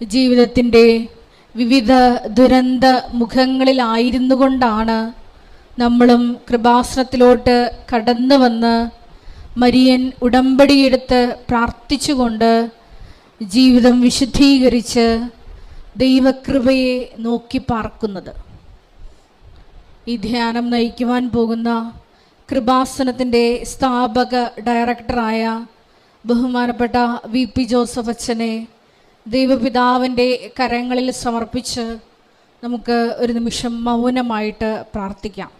ജീവിതത്തിന്റെ വിവിധ ദുരന്ത മുഖങ്ങളിലായിരുന്നു കൊണ്ടാണ് നമ്മളും കൃപാസനത്തിലോട്ട് കടന്നു വന്ന് മരിയൻ ഉടമ്പടിയെടുത്ത് പ്രാർത്ഥിച്ചുകൊണ്ട് ജീവിതം വിശുദ്ധീകരിച്ച് ദൈവകൃപയെ നോക്കി പാർക്കുന്നത്. ഈ ധ്യാനം നയിക്കുവാൻ പോകുന്ന കൃപാസനത്തിന്റെ സ്ഥാപക ഡയറക്ടറായ ബഹുമാനപ്പെട്ട വി പി ജോസഫ് അച്ഛനെ ദൈവപിതാവിന്റെ കരങ്ങളിൽ സമർപ്പിച്ച് നമുക്ക് ഒരു നിമിഷം മൗനമായിട്ട് പ്രാർത്ഥിക്കാം.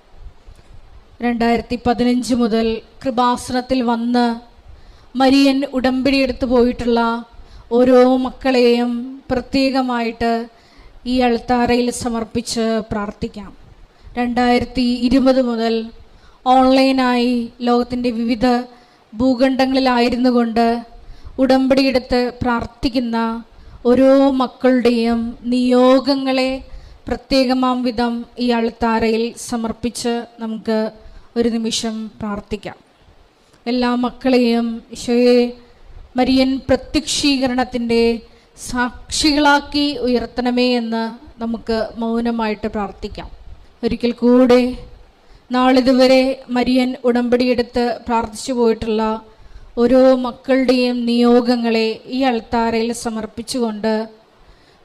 രണ്ടായിരത്തി പതിനഞ്ച് മുതൽ കൃപാസനത്തിൽ വന്ന് മരിയൻ ഉടമ്പടി എടുത്ത് പോയിട്ടുള്ള ഓരോ മക്കളെയും പ്രത്യേകമായിട്ട് ഈ അൾത്താരയിൽ സമർപ്പിച്ച് പ്രാർത്ഥിക്കാം. രണ്ടായിരത്തി ഇരുപത് മുതൽ ഓൺലൈനായി ലോകത്തിന്റെ വിവിധ ഭൂഖണ്ഡങ്ങളിലായിരുന്നു കൊണ്ട് ഉടമ്പടിയെടുത്ത് പ്രാർത്ഥിക്കുന്ന ഓരോ മക്കളുടെയും നിയോഗങ്ങളെ പ്രത്യേകമാം വിധം ഈ അൾത്താരയിൽ സമർപ്പിച്ച് നമുക്ക് ഒരു നിമിഷം പ്രാർത്ഥിക്കാം. എല്ലാ മക്കളെയും ഈശോയെ മരിയൻ പ്രത്യക്ഷീകരണത്തിന്റെ സാക്ഷികളാക്കി ഉയർത്തണമേ എന്ന് നമുക്ക് മൗനമായിട്ട് പ്രാർത്ഥിക്കാം. ഒരിക്കൽ കൂടെ നാളിതുവരെ മരിയൻ ഉടമ്പടിയെടുത്ത് പ്രാർത്ഥിച്ചു പോയിട്ടുള്ള ഓരോ മക്കളുടെയും നിയോഗങ്ങളെ ഈ അൾത്താരയിൽ സമർപ്പിച്ചുകൊണ്ട്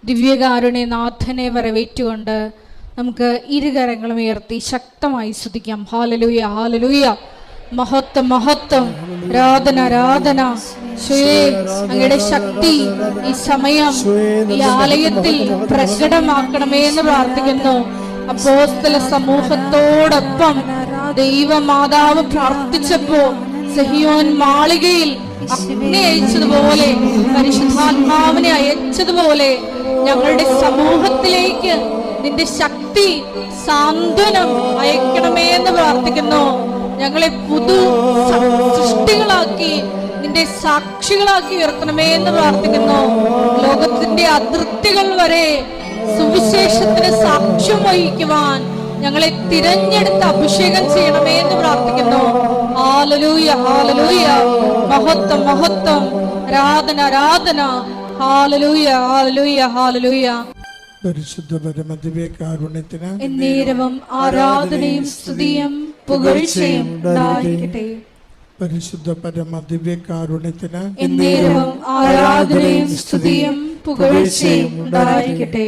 ദിവ്യകാരുണ്യ നാഥനെ വരവേറ്റുകൊണ്ട് നമുക്ക് ഇരുകരങ്ങളും ഉയർത്തി ശക്തമായി സ്തുതിക്കാം. ഹാലലൂയ ഹാലലൂയ മഹത്വം മഹത്വം. രാധന രാധന അങ്ങയുടെ ശക്തി ഈ സമയം ഈ ആലയത്തിൽ പ്രകടമാക്കണമേ എന്ന് പ്രാർത്ഥിക്കുന്നു. അപ്പോസ്തല സമൂഹത്തോടൊപ്പം ദൈവമാതാവ് പ്രാർത്ഥിച്ചപ്പോ സഹിയോൻ മാളികയിൽ അഗ്നി അയച്ചതുപോലെ പരിശുദ്ധാത്മാവിനെ അയച്ചതുപോലെ ഞങ്ങളുടെ സമൂഹത്തിലേക്ക് നിന്റെ ശക്തി സാന്ത്വനം അയക്കണമേ എന്ന് പ്രാർത്ഥിക്കുന്നു. ഞങ്ങളെ പുതു സൃഷ്ടികളാക്കി നിന്റെ സാക്ഷികളാക്കി ഉയർത്തണമേ എന്ന് പ്രാർത്ഥിക്കുന്നു. ലോകത്തിന്റെ അതിർത്തികൾ വരെ സുവിശേഷത്തിന് സാക്ഷ്യം വഹിക്കുവാൻ ഞങ്ങളെ തിരഞ്ഞെടുത്ത് അഭിഷേകം ചെയ്യണമേ എന്ന് പ്രാർത്ഥിക്കുന്നു. Hallelujah hallelujah. മഹത്വം മഹത്വം. ആരാധന ആരാധന. Hallelujah hallelujah hallelujah. പരിശുദ്ധ പരമദിവ്യ കാരുണ്യത്തിന് എന്നേരവും ആരാധനയും സ്തുതിയും പുകഴ്ചയും ഉണ്ടായിരിക്കട്ടെ. പരിശുദ്ധ പരമദിവ്യ കാരുണ്യത്തിന് എന്നേരവും ആരാധനയും സ്തുതിയും പുകഴ്ചയും ഉണ്ടായിരിക്കട്ടെ.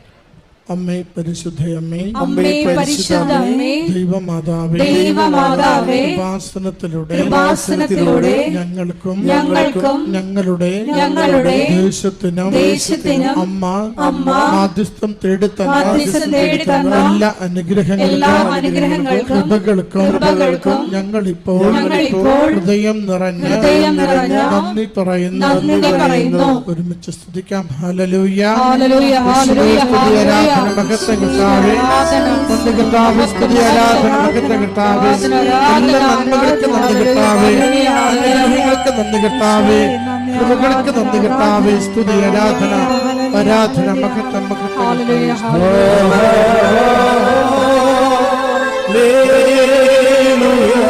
അമ്മേ പരിശുദ്ധയമ്മേ അമ്മേ പരിശുദ്ധ അമ്മേ ദൈവമാതാവേ ദൈവമാതാവേ ഉപാസനത്തിലൂടെ ഉപാസനത്തിലൂടെ ഞങ്ങൾക്കും ഞങ്ങൾക്കും ഞങ്ങളുടെ ഞങ്ങളുടെ ദേശത്തിനും ദേശത്തിനും അമ്മ അമ്മ ആദിസ്ഥം തേടിത്തന്ന എല്ലാ അനുഗ്രഹങ്ങൾക്കും എല്ലാ അനുഗ്രഹങ്ങൾക്കും കൃപകൾക്കും കൃപകൾക്കും ഞങ്ങളിപ്പോൾ ഹൃദയം നിറഞ്ഞ ഹൃദയം നിറഞ്ഞ നന്ദി പറയുന്നു. നന്ദി പറയുന്നു. ഒരുമിച്ച് സ്തുതിക്കാം. ഹല്ലേലൂയ. ഹല്ലേലൂയ, ഹല്ലേലൂയ, ആരാധന. മഹത്വ കർത്താവേ നന്ദി കർത്താവേ സ്തുതി ആരാധന മഹത്വ കർത്താവേ എല്ലാ നന്മകൾക്ക് നന്ദി കർത്താവേ അനുഗ്രഹങ്ങൾക്ക് നന്ദി കർത്താവേ കൃപകൾക്ക് നന്ദി കർത്താവേ സ്തുതി ആരാധന ആരാധന. മഹത്വം മഹത്വം ഹല്ലേലൂയ,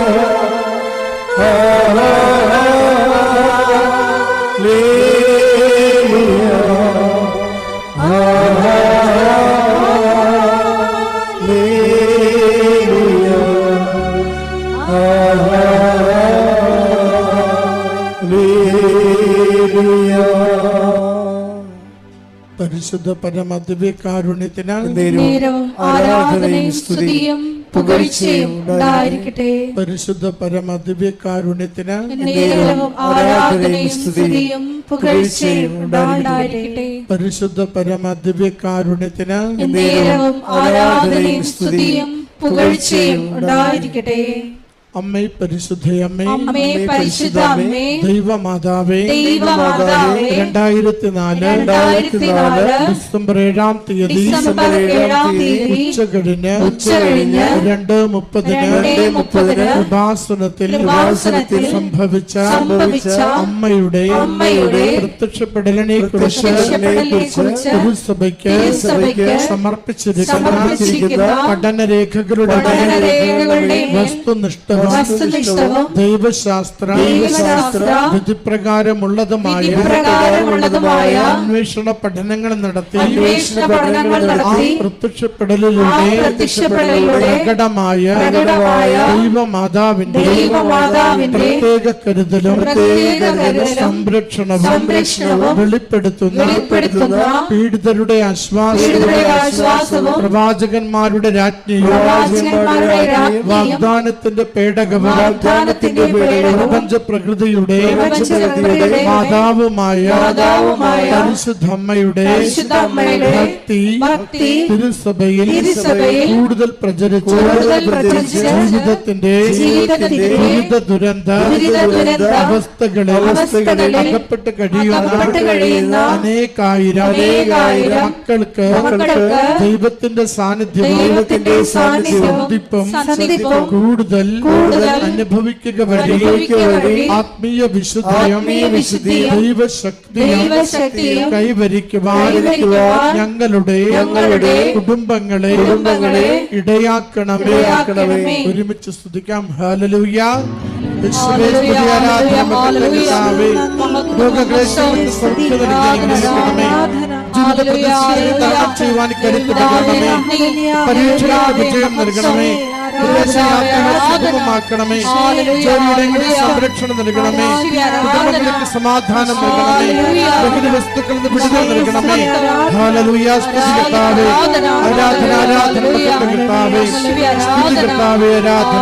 പരിശുദ്ധ പരമദിവ്യ കാരുണ്യത്തിനാൽ ആരാധനയും സ്തുതിയും പുകഴ്ചയും ഉണ്ടായിരിക്കട്ടെ പരിശുദ്ധ പരമദിവ്യ കാരുണ്യത്തിനാൽ ആരാധനയും സ്തുതിയും പുകഴ്ചയും ഉണ്ടായിരിക്കട്ടെ. പരിശുദ്ധ പരമദിവ്യ കാരുണ്യത്തിനാൽ ആരാധനയും സ്തുതിയും പുകഴ്ചയും ഉണ്ടായിരിക്കട്ടെ. അമ്മേ പരിശുദ്ധയമ്മേ അമ്മേ പരിശുദ്ധ അമ്മേ ദൈവമാതാവേ ദൈവമാതാവേ രണ്ടായിരത്തി നാല് രണ്ടായിരത്തിനാല് ഡിസംബർ ഏഴാം തീയതി ഡിസംബർ ഏഴാം തീയതി ഉച്ചകഴിഞ്ഞ് ഉച്ചകഴിഞ്ഞ് രണ്ട് മുപ്പതിന് രണ്ട് മുപ്പതിന് ഉപാസനത്തിൽ ഉപാസനത്തിൽ സംഭവിച്ച സംഭവിച്ച അമ്മയുടെ അമ്മയുടെ പ്രത്യക്ഷപ്പെടലിനെ കുറിച്ച് സഭയ്ക്ക് തിരുസഭയ്ക്ക് തിരുസഭയ്ക്ക് സമർപ്പിച്ചിരിക്കുന്ന പഠനരേഖകളുടെ വസ്തുനിഷ്ഠവും ദൈവശാസ്ത്ര വിധിപ്രകാരമുള്ളതുമായ അന്വേഷണ പഠനങ്ങൾ നടത്തി പ്രത്യക്ഷപ്പെടലിലൂടെ പ്രകടമായ ദൈവമാതാവിന്റെ പ്രത്യേക കരുതലും സംരക്ഷണവും വെളിപ്പെടുത്തുന്ന പീഡിതരുടെ ആശ്വാസവും ആശ്വാസവും പ്രവാചകന്മാരുടെ രാജ്ഞിയും പ്രവാചകന്മാരുടെ രാജ്ഞിയും വാഗ്ദാനത്തിന്റെ പേടകവും വാഗ്ദാനത്തിന്റെ പേടകവും പ്രപഞ്ച പ്രകൃതിയുടെ പ്രപഞ്ചപ്രകൃതിയുടെ മാതാവുമായ പരിശുദ്ധമ്മയുടെ ഭക്തി തിരുസഭയിൽ കൂടുതൽ പ്രചരിച്ച് ജീവിതത്തിന്റെ ദുരിത ദുരന്ത അവസ്ഥകളെ ദുരന്ത അവസ്ഥകളിൽ അകപ്പെട്ട് കഴിയുന്ന അനേകായിരം മക്കൾക്ക് ദൈവത്തിന്റെ സാന്നിധ്യം ദൈവത്തിന്റെ സാന്നിധ്യം കൂടുതൽ കൂടുതൽ അനുഭവിക്കുക വഴി ആത്മീയ വിശുദ്ധി ദൈവശക്തിയും കൈവരിക്കുവാൻ ഞങ്ങളുടെ ഞങ്ങളുടെ കുടുംബങ്ങളെ കുടുംബങ്ങളെ ഇടയാക്കണമേ. ഒരുമിച്ച് സ്തുതിക്കാം. ഹാലലൂയ ജീവിതത്തിൽ ചെയ്യുവാൻ കരുത്ത് നൽകണമേ പരീക്ഷകൾക്ക് വിജയം നൽകണമേ. വിദേശയാത്രകൾ സുഗമമാക്കണമേ ജോലിയിടങ്ങളിൽ സംരക്ഷണം നൽകണമേ. കുടുംബങ്ങൾക്ക് സമാധാനം നൽകണമേ. ലഹരി വസ്തുക്കളിൽ നിന്ന് വിടുതൽ നൽകണമേ. ഹാലലൂയ സ്തുതി കർത്താവേ. ആരാധന. ആരാധന മഹത്വം കർത്താവേ. സ്തുതി കർത്താവേ. ആരാധന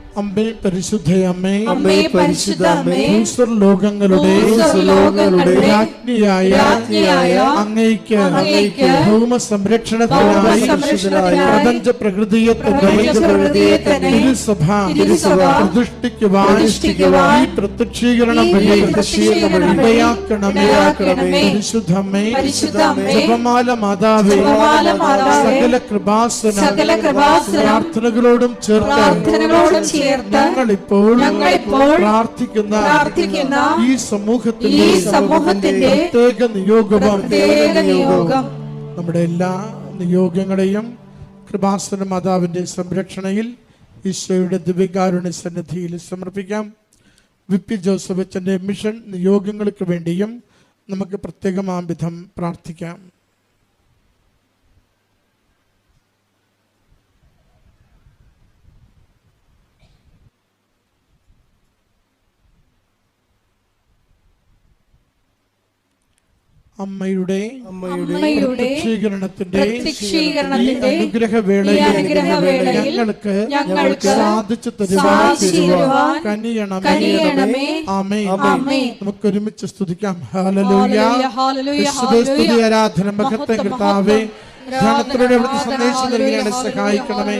അമ്മേ പരിശുദ്ധയമ്മേ അമ്മേ. പരിശുദ്ധ അമ്മേ. ലോകങ്ങളുടെ ഭൂസ്വർലോകങ്ങളുടെ രാജ്ഞിയായ രാജ്ഞിയായ അങ്ങയ്ക്ക് അങ്ങയ്ക്ക് ഭൗമ സംരക്ഷണത്തിനായി പ്രപഞ്ച പ്രകൃതിയെ തന്നെ തിരുസഭ തിരുസഭ പ്രതിഷ്ഠിക്കുവാൻ ഈ പ്രത്യക്ഷീകരണം ഇടയാക്കണമേ. പരിശുദ്ധമ്മേ ജപമാല മാതാവേ. സകല കൃപാസന. സകല കൃപാസനം. പ്രാർത്ഥനകളോടും ചേർത്ത് ചേർത്ത് ഞങ്ങളിപ്പോൾ ഞങ്ങളിപ്പോൾ പ്രാർത്ഥിക്കുന്ന പ്രാർത്ഥിക്കുന്ന ഈ സമൂഹത്തിന്റെ ഈ സമൂഹത്തിന്റെ പ്രത്യേക നിയോഗവും പ്രത്യേക നിയോഗം. നമ്മുടെ എല്ലാ നിയോഗങ്ങളെയും കൃപാസന മാതാവിന്റെ സംരക്ഷണയിൽ ഈശോയുടെ ദിവ്യകാരുണ്യ സന്നിധിയിൽ സമർപ്പിക്കാം. വിപ്പി ജോസഫ് അച്ഛന്റെ മിഷൻ നിയോഗങ്ങൾക്ക് വേണ്ടിയും നമുക്ക് പ്രത്യേകമാം വിധം പ്രാർത്ഥിക്കാം. അമ്മയുടെ അമ്മയുടെ പ്രത്യക്ഷീകരണത്തിന്റെ അനുഗ്രഹവേളയിൽ ഞങ്ങൾക്ക് ഞങ്ങൾക്ക് സാധിച്ചു തരുവാൻ കനിയണമേ. ആമേ. നമുക്ക് ഒരുമിച്ച് സ്തുതിക്കാം ഹാലലൂയ ആരാധന മഹത്വം കിട്ടാവേ കർത്താവേ. ധ്യാനത്തിലൂടെ എവിടുന്ന് സന്ദേശം നൽകിയാണ് സഹായിക്കണമേ.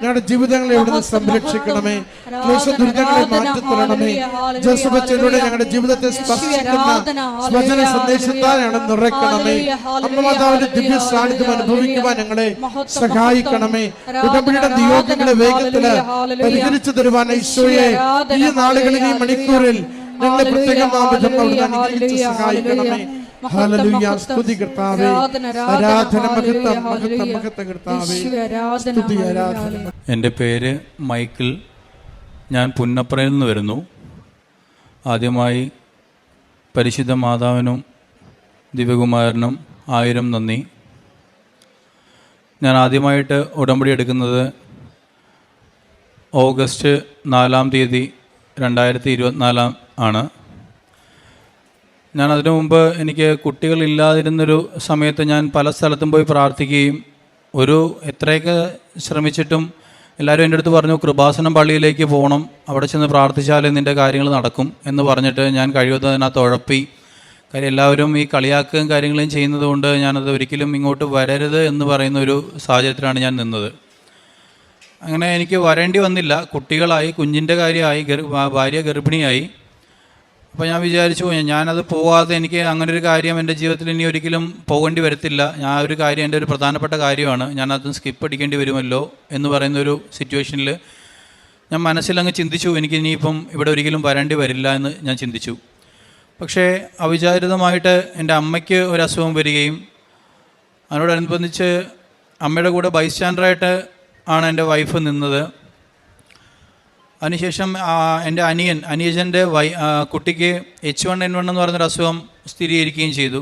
ഞങ്ങളുടെ ജീവിതങ്ങളെ അവിടുന്ന് സംരക്ഷിക്കണമേ. ക്ലേശ ദുരിതങ്ങളെ മാറ്റി ജോസഫ് അച്ഛനോട് ഞങ്ങളുടെ ജീവിതത്തെ സ്പർശിക്കുന്ന സ്വജന സന്ദേശത്താലാണ് നിറയ്ക്കണമേ ഹല്ലേലൂയ, ഹല്ലേലൂയ, അമ്മ മാതാവിന്റെ ദിവ്യ സാന്നിധ്യം അനുഭവിക്കുവാൻ ഞങ്ങളെ സഹായിക്കണമേ. ഉടമ്പടിയുടെ നിയോഗങ്ങളെ വേഗത്തിൽ. പരിഹരിച്ചു തരുവാൻ ഈശോയെ ഈ നാളുകളിൽ ഈ മണിക്കൂറിൽ ഞങ്ങളെ പ്രത്യേകമാവിധം ഹല്ലേലൂയ, അനുഗ്രഹിച്ച് സഹായിക്കണമേ സ്തുതി കർത്താവേ ആരാധന, ആരാധന, ആരാധന മഹത്വം ഹല്ലേലൂയ, മഹത്വം മഹത്വം കർത്താവേ. സ്തുതി ആരാധന. എന്റെ പേര് മൈക്കിൾ. ഞാൻ പുന്നപ്രയിൽ നിന്ന് വരുന്നു. ആദ്യമായി പരിശുദ്ധ മാതാവിനും ദിവ്യകുമാരനും ആയിരം നന്ദി. ഞാൻ ആദ്യമായിട്ട് ഉടമ്പടി എടുക്കുന്നത് ഓഗസ്റ്റ് നാലാം തീയതി രണ്ടായിരത്തി ഇരുപത്തിനാലാം ആണ്. ഞാൻ അതിനു മുമ്പ് എനിക്ക് കുട്ടികളില്ലാതിരുന്നൊരു സമയത്ത് ഞാൻ പല സ്ഥലത്തും പോയി പ്രാർത്ഥിക്കുകയും ഒരു എത്രയൊക്കെ ശ്രമിച്ചിട്ടും എല്ലാവരും എന്റെ അടുത്ത് പറഞ്ഞു കൃപാസനം പള്ളിയിലേക്ക് പോകണം അവിടെ ചെന്ന് പ്രാർത്ഥിച്ചാലേ നിന്റെ കാര്യങ്ങൾ നടക്കും എന്ന് പറഞ്ഞിട്ട് ഞാൻ കഴിവതും അതിനകത്ത് ഉഴപ്പി. കാര്യം എല്ലാവരും ഈ കളിയാക്കുകയും കാര്യങ്ങളും ചെയ്യുന്നതുകൊണ്ട് ഞാനത് ഒരിക്കലും ഇങ്ങോട്ട് വരരുത് എന്ന് പറയുന്ന ഒരു സാഹചര്യത്തിലാണ് ഞാൻ നിന്നത്. അങ്ങനെ എനിക്ക് വരേണ്ടി വന്നില്ല. കുട്ടികളായി കുഞ്ഞിന്റെ കാര്യമായി ഭാര്യ ഗർഭിണിയായി. അപ്പോൾ ഞാൻ വിചാരിച്ചു ഞാനത് പോവാതെ എനിക്ക് അങ്ങനെ ഒരു കാര്യം എന്റെ ജീവിതത്തിൽ ഇനി ഒരിക്കലും പോകേണ്ടി വരത്തില്ല. ഞാൻ ഒരു കാര്യം എന്റെ ഒരു പ്രധാനപ്പെട്ട കാര്യമാണ്. ഞാൻ അത് സ്കിപ്പ് അടിക്കേണ്ടി വരുമല്ലോ എന്ന് പറയുന്ന ഒരു സിറ്റുവേഷനിൽ ഞാൻ മനസ്സിലങ്ങ് ചിന്തിച്ചു. എനിക്ക് ഇനിയിപ്പം ഇവിടെ ഒരിക്കലും വരേണ്ടി വരില്ല എന്ന് ഞാൻ ചിന്തിച്ചു. പക്ഷേ അവിചാരിതമായിട്ട് എന്റെ അമ്മയ്ക്ക് ഒരു അസുഖം വരികയും അതിനോടനുബന്ധിച്ച് അമ്മയുടെ കൂടെ ബൈസ്റ്റാൻഡറായിട്ട് ആണ് എന്റെ വൈഫ് നിന്നത്. അതിനുശേഷം എന്റെ അനിയൻ അനിയജന്റെ വൈ കുട്ടിക്ക് എച്ച് വൺ എൻ വൺ എന്ന് പറഞ്ഞൊരു അസുഖം സ്ഥിരീകരിക്കുകയും ചെയ്തു.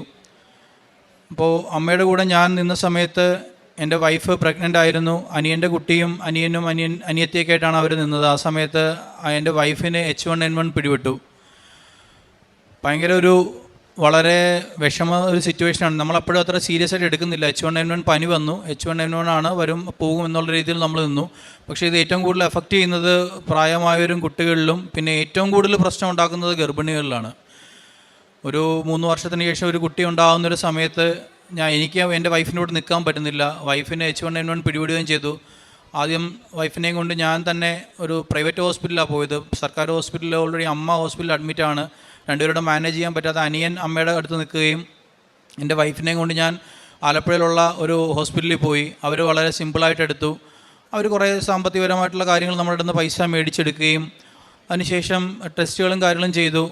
അപ്പോൾ അമ്മയുടെ കൂടെ ഞാൻ നിന്ന സമയത്ത് എന്റെ വൈഫ് പ്രഗ്നന്റ് ആയിരുന്നു. അനിയന്റെ കുട്ടിയും അനിയനും അനിയൻ അനിയത്തിയൊക്കെ ആയിട്ടാണ് അവർ നിന്നത്. ആ സമയത്ത് എന്റെ വൈഫിന് എച്ച് വൺ എൻ വൺ പിടിപെട്ടു. ഭയങ്കര ഒരു വളരെ വിഷമ ഒരു സിറ്റുവേഷനാണ് നമ്മളപ്പോഴും അത്ര സീരിയസ് ആയിട്ട് എടുക്കുന്നില്ല. എച്ച് വൺ എൻ വൺ പനി വന്നു. എച്ച് വൺ എൻ വൺ ആണ് വരും പോകും എന്നുള്ള രീതിയിൽ നമ്മൾ നിന്നു. പക്ഷേ ഇത് ഏറ്റവും കൂടുതൽ എഫക്റ്റ് ചെയ്യുന്നത് പ്രായമായവരും കുട്ടികളിലും പിന്നെ ഏറ്റവും കൂടുതൽ പ്രശ്നം ഉണ്ടാക്കുന്നത് ഗർഭിണികളിലാണ്. ഒരു മൂന്ന് വർഷത്തിന് ശേഷം ഒരു കുട്ടി ഉണ്ടാകുന്ന ഒരു സമയത്ത് ഞാൻ എനിക്ക് എന്റെ വൈഫിനോട് നിൽക്കാൻ പറ്റുന്നില്ല. വൈഫിനെ എച്ച് വൺ എൻ വൺ പിടിപെടുകയും ചെയ്തു. ആദ്യം വൈഫിനെയും കൊണ്ട് ഞാൻ തന്നെ ഒരു പ്രൈവറ്റ് ഹോസ്പിറ്റലിലാണ് പോയത്. സർക്കാർ ഹോസ്പിറ്റലിൽ ഓൾറെഡി അമ്മ ഹോസ്പിറ്റലിൽ അഡ്മിറ്റാണ് രണ്ടുപേരുടെ മാനേജ് ചെയ്യാൻ പറ്റാത്ത അനിയൻ അമ്മയുടെ അടുത്ത് നിൽക്കുകയും എന്റെ വൈഫിനെയും കൊണ്ട് ഞാൻ ആലപ്പുഴയിലുള്ള ഒരു ഹോസ്പിറ്റലിൽ പോയി. അവർ വളരെ സിമ്പിളായിട്ട് എടുത്തു. അവർ കുറേ സാമ്പത്തികപരമായിട്ടുള്ള കാര്യങ്ങൾ നമ്മുടെ അടുത്ത് പൈസ മേടിച്ചെടുക്കുകയും അതിനുശേഷം ടെസ്റ്റുകളും കാര്യങ്ങളും ചെയ്തു.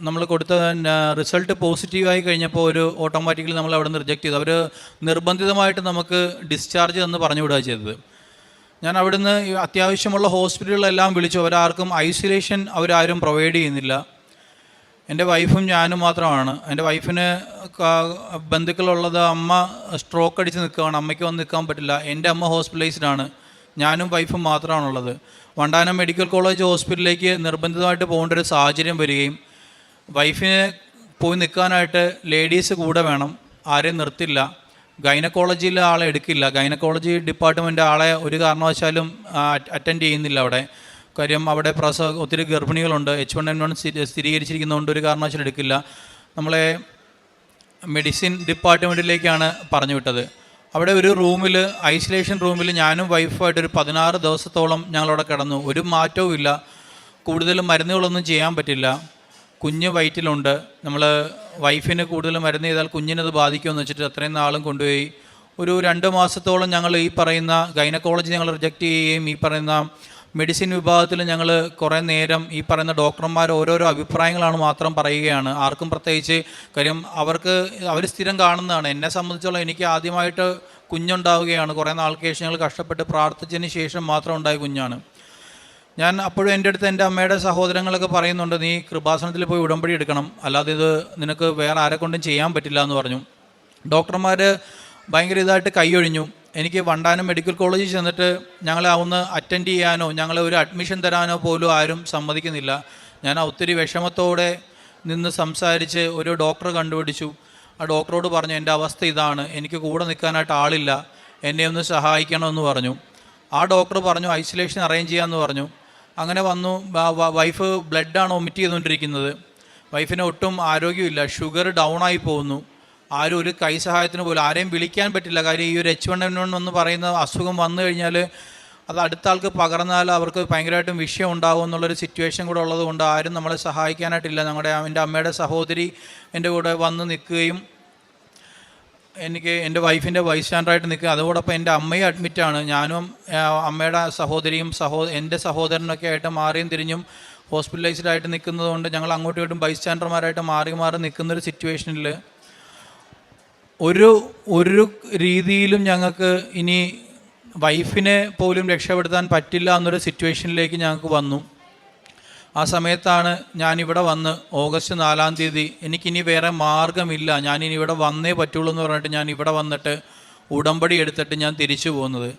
നമ്മൾ കൊടുത്ത റിസൾട്ട് പോസിറ്റീവായി കഴിഞ്ഞപ്പോൾ ഒരു ഓട്ടോമാറ്റിക്കലി നമ്മൾ അവിടെ നിന്ന് റിജക്റ്റ് ചെയ്തു. അവർ നിർബന്ധിതമായിട്ട് നമുക്ക് ഡിസ്ചാർജ് എന്ന് പറഞ്ഞു വിടുക ചെയ്തത്. ഞാൻ അവിടുന്ന് അത്യാവശ്യമുള്ള ഹോസ്പിറ്റലുകളെല്ലാം വിളിച്ചു. അവരാർക്കും ഐസൊലേഷൻ അവരാരും പ്രൊവൈഡ് ചെയ്യുന്നില്ല. എന്റെ വൈഫും ഞാനും മാത്രമാണ്. എന്റെ വൈഫിന് ബന്ധുക്കളുള്ളത് അമ്മ സ്ട്രോക്ക് അടിച്ച് നിൽക്കുകയാണ്. അമ്മയ്ക്ക് വന്ന് നിൽക്കാൻ പറ്റില്ല. എന്റെ അമ്മ ഹോസ്പിറ്റലൈസ്ഡ് ആണ്. ഞാനും വൈഫും മാത്രമാണുള്ളത്. വണ്ടാനം മെഡിക്കൽ കോളേജ് ഹോസ്പിറ്റലിലേക്ക് നിർബന്ധിതമായിട്ട് പോകേണ്ട ഒരു സാഹചര്യം വരികയും വൈഫിന് പോയി നിൽക്കാനായിട്ട് ലേഡീസ് കൂടെ വേണം. ആരെയും നിർത്തില്ല. ഗൈനക്കോളജിയിലെ ആളെ എടുക്കില്ല. ഗൈനക്കോളജി ഡിപ്പാർട്ട്മെന്റ് ആളെ ഒരു കാരണവശാലും അറ്റൻഡ് ചെയ്യുന്നില്ല അവിടെ. കാര്യം അവിടെ പ്രസവ ഒത്തിരി ഗർഭിണികളുണ്ട്. എച്ച് വൺ എൻ വൺ സ്ഥിരീകരിച്ചിരിക്കുന്നതുകൊണ്ട് ഒരു കാരണവശാലും എടുക്കില്ല. നമ്മളെ മെഡിസിൻ ഡിപ്പാർട്ട്മെന്റിലേക്കാണ് പറഞ്ഞു വിട്ടത്. അവിടെ ഒരു റൂമിൽ ഐസൊലേഷൻ റൂമിൽ ഞാനും വൈഫുമായിട്ട് ഒരു പതിനാറ് ദിവസത്തോളം ഞങ്ങളവിടെ കിടന്നു. ഒരു മാറ്റവും ഇല്ല. കൂടുതൽ മരുന്നുകളൊന്നും ചെയ്യാൻ പറ്റില്ല. കുഞ്ഞ് വയറ്റിലുണ്ട്. നമ്മൾ വൈഫിന് കൂടുതൽ മരുന്ന് ചെയ്താൽ കുഞ്ഞിനത് ബാധിക്കുമെന്ന് വെച്ചിട്ട് അത്രയും നാളും കൊണ്ടുപോയി. ഒരു രണ്ട് മാസത്തോളം ഞങ്ങൾ ഈ പറയുന്ന ഗൈനക്കോളജി ഞങ്ങൾ റിജക്റ്റ് ചെയ്യുകയും ഈ പറയുന്ന മെഡിസിൻ വിഭാഗത്തിൽ ഞങ്ങൾ കുറേ നേരം ഈ പറയുന്ന ഡോക്ടർമാർ ഓരോരോ അഭിപ്രായങ്ങളാണ് മാത്രം പറയുകയാണ്. ആർക്കും പ്രത്യേകിച്ച് കാര്യം അവർക്ക് അവർ സ്ഥിരം കാണുന്നതാണ്. എന്നെ സംബന്ധിച്ചോളം എനിക്ക് ആദ്യമായിട്ട് കുഞ്ഞുണ്ടാവുകയാണ്. കുറേ നാൾക്ക് ശേഷം ഞങ്ങൾ കഷ്ടപ്പെട്ട് പ്രാർത്ഥിച്ചതിന് ശേഷം മാത്രം ഉണ്ടായ കുഞ്ഞാണ്. ഞാൻ അപ്പോഴും എന്റെ അടുത്ത് എന്റെ അമ്മയുടെ സഹോദരങ്ങളൊക്കെ പറയുന്നുണ്ട് നീ കൃപാസനത്തിൽ പോയി ഉടമ്പടി എടുക്കണം. അല്ലാതെ ഇത് നിനക്ക് വേറെ ആരെക്കൊണ്ടും ചെയ്യാൻ പറ്റില്ല എന്ന് പറഞ്ഞു. ഡോക്ടർമാർ ഭയങ്കര ഇതായിട്ട് കൈയൊഴിഞ്ഞു. എനിക്ക് വണ്ടാനം മെഡിക്കൽ കോളേജിൽ ചെന്നിട്ട് ഞങ്ങളെ ഒന്ന് അറ്റൻഡ് ചെയ്യാനോ ഞങ്ങളെ ഒരു അഡ്മിഷൻ തരാനോ പോലും ആരും സമ്മതിക്കുന്നില്ല. ഞാൻ ഒത്തിരി വിഷമത്തോടെ നിന്ന് സംസാരിച്ച് ഒരു ഡോക്ടറെ കണ്ടുപിടിച്ചു. ആ ഡോക്ടറോട് പറഞ്ഞു എന്റെ അവസ്ഥ ഇതാണ്. എനിക്ക് കൂടെ നിൽക്കാനായിട്ട് ആളില്ല. എന്നെ ഒന്ന് സഹായിക്കണമെന്ന് പറഞ്ഞു. ആ ഡോക്ടർ പറഞ്ഞു ഐസൊലേഷൻ അറേഞ്ച് ചെയ്യാമെന്ന് പറഞ്ഞു. അങ്ങനെ വന്നു. വൈഫ് ബ്ലഡാണ് ഒമിറ്റ് ചെയ്തുകൊണ്ടിരിക്കുന്നത്. വൈഫിന് ഒട്ടും ആരോഗ്യമില്ല ഷുഗർ ഡൗൺ ആയി പോകുന്നു. ആരും ഒരു കൈ സഹായത്തിന് പോലും ആരെയും വിളിക്കാൻ പറ്റില്ല. കാര്യം ഈ ഒരു എച്ച് വൺ എൻ വൺ എന്ന് പറയുന്ന അസുഖം വന്നു കഴിഞ്ഞാൽ അത് അടുത്ത ആൾക്ക് പകർന്നാൽ അവർക്ക് ഭയങ്കരമായിട്ടും വിഷയം ഉണ്ടാകും എന്നുള്ളൊരു സിറ്റുവേഷൻ കൂടെ ഉള്ളതുകൊണ്ട് ആരും നമ്മളെ സഹായിക്കാനായിട്ടില്ല. ഞങ്ങളുടെ എന്റെ അമ്മയുടെ സഹോദരി എന്റെ കൂടെ വന്ന് നിൽക്കുകയും എനിക്ക് എന്റെ വൈഫിന്റെ ബൈസ്റ്റാൻഡറായിട്ട് നിൽക്കുക അതോടൊപ്പം എന്റെ അമ്മയും അഡ്മിറ്റാണ് ഞാനും അമ്മയുടെ സഹോദരിയും സഹോ എന്റെ സഹോദരനൊക്കെ ആയിട്ട് മാറിയും തിരിഞ്ഞും ഹോസ്പിറ്റലൈസ്ഡായിട്ട് നിൽക്കുന്നതുകൊണ്ട് ഞങ്ങൾ അങ്ങോട്ടും ഇങ്ങോട്ടും ബൈസ്റ്റാൻഡർമാരായിട്ട് മാറി മാറി നിൽക്കുന്നൊരു സിറ്റുവേഷനിൽ ഒരു ഒരു രീതിയിലും ഞങ്ങൾക്ക് ഇനി വൈഫിനെ പോലും രക്ഷപ്പെടുത്താൻ പറ്റില്ല എന്നൊരു സിറ്റുവേഷനിലേക്ക് ഞങ്ങൾക്ക് വന്നു. ആ സമയത്താണ് ഞാനിവിടെ വന്ന് ഓഗസ്റ്റ് നാലാം തീയതി എനിക്കിനി വേറെ മാർഗമില്ല. ഞാനിനി ഇവിടെ വന്നേ പറ്റുള്ളൂ എന്ന് പറഞ്ഞിട്ട് ഞാൻ ഇവിടെ വന്നിട്ട് ഉടമ്പടി എടുത്തിട്ട് ഞാൻ തിരിച്ചു പോകുന്നത്.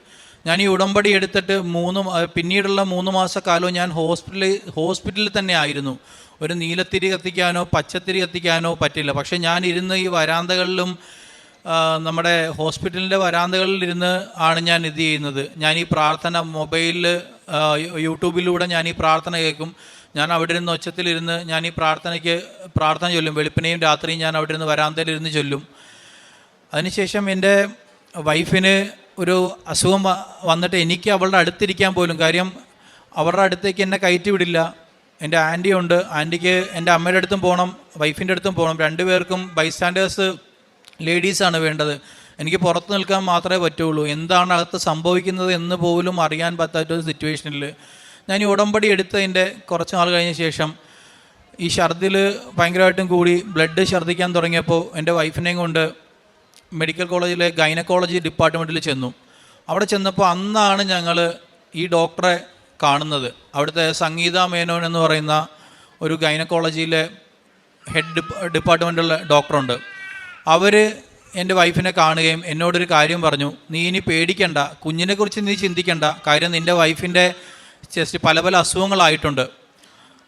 ഞാൻ ഈ ഉടമ്പടി എടുത്തിട്ട് മൂന്ന് പിന്നീടുള്ള മൂന്ന് മാസക്കാലവും ഞാൻ ഹോസ്പിറ്റലിൽ ഹോസ്പിറ്റലിൽ തന്നെ ആയിരുന്നു. ഒരു നീലത്തിരി കത്തിക്കാനോ പച്ചത്തിരി കത്തിക്കാനോ പറ്റില്ല. പക്ഷേ ഞാൻ ഇരുന്ന് ഈ വരാന്തകളിലും നമ്മുടെ ഹോസ്പിറ്റലിന്റെ വരാന്തകളിൽ ഇരുന്ന് ആണ് ഞാൻ ഇത് ചെയ്യുന്നത്. ഞാൻ ഈ പ്രാർത്ഥന മൊബൈലിൽ യൂട്യൂബിലൂടെ ഞാൻ ഈ പ്രാർത്ഥന കേൾക്കും. ഞാൻ അവിടെ ഇരുന്ന് ഒച്ചത്തിലിരുന്ന് ഞാൻ ഈ പ്രാർത്ഥനയ്ക്ക് പ്രാർത്ഥന ചൊല്ലും. വെളുപ്പിനെയും രാത്രിയും ഞാൻ അവിടെ ഇരുന്ന് വരാന്തയിലിരുന്ന് ചൊല്ലും. അതിനുശേഷം എന്റെ വൈഫിന് ഒരു അസുഖം വന്നിട്ട് എനിക്ക് അവളുടെ അടുത്തിരിക്കാൻ പോലും കാര്യം അവരുടെ അടുത്തേക്ക് എന്നെ കയറ്റി വിടില്ല. എന്റെ ആന്റി ഉണ്ട് ആന്റിക്ക് എന്റെ അമ്മയുടെ അടുത്തും പോകണം വൈഫിന്റെ അടുത്തും പോകണം രണ്ടുപേർക്കും ബൈസ്റ്റാൻഡേഴ്സ് ലേഡീസാണ് വേണ്ടത്. എനിക്ക് പുറത്ത് നിൽക്കാൻ മാത്രമേ പറ്റുള്ളൂ. എന്താണ് അകത്ത് സംഭവിക്കുന്നത് എന്ന് പോലും അറിയാൻ പറ്റാത്ത ഒരു സിറ്റുവേഷനിൽ ഞാൻ ഈ ഉടമ്പടി എടുത്തതിന്റെ കുറച്ച് നാൾ കഴിഞ്ഞ ശേഷം ഈ ഛർദിൽ ഭയങ്കരമായിട്ടും കൂടി ബ്ലഡ് ഛർദ്ദിക്കാൻ തുടങ്ങിയപ്പോൾ എന്റെ വൈഫിനെയും കൊണ്ട് മെഡിക്കൽ കോളേജിലെ ഗൈനക്കോളജി ഡിപ്പാർട്ട്മെന്റിൽ ചെന്നു. അവിടെ ചെന്നപ്പോൾ അന്നാണ് ഞങ്ങൾ ഈ ഡോക്ടറെ കാണുന്നത്. അവിടുത്തെ സംഗീത മേനോൻ എന്ന് പറയുന്ന ഒരു ഗൈനക്കോളജിയിലെ ഹെഡ് ഡിപ്പ ഡിപ്പാർട്ട്മെന്റുള്ള ഡോക്ടറുണ്ട് അവർ എന്റെ വൈഫിനെ കാണുകയും എന്നോടൊരു കാര്യം പറഞ്ഞു നീ ഇനി പേടിക്കണ്ട കുഞ്ഞിനെക്കുറിച്ച് നീ ചിന്തിക്കണ്ട. കാര്യം നിന്റെ വൈഫിന്റെ ചെസ്റ്റ് പല പല അസുഖങ്ങളായിട്ടുണ്ട്.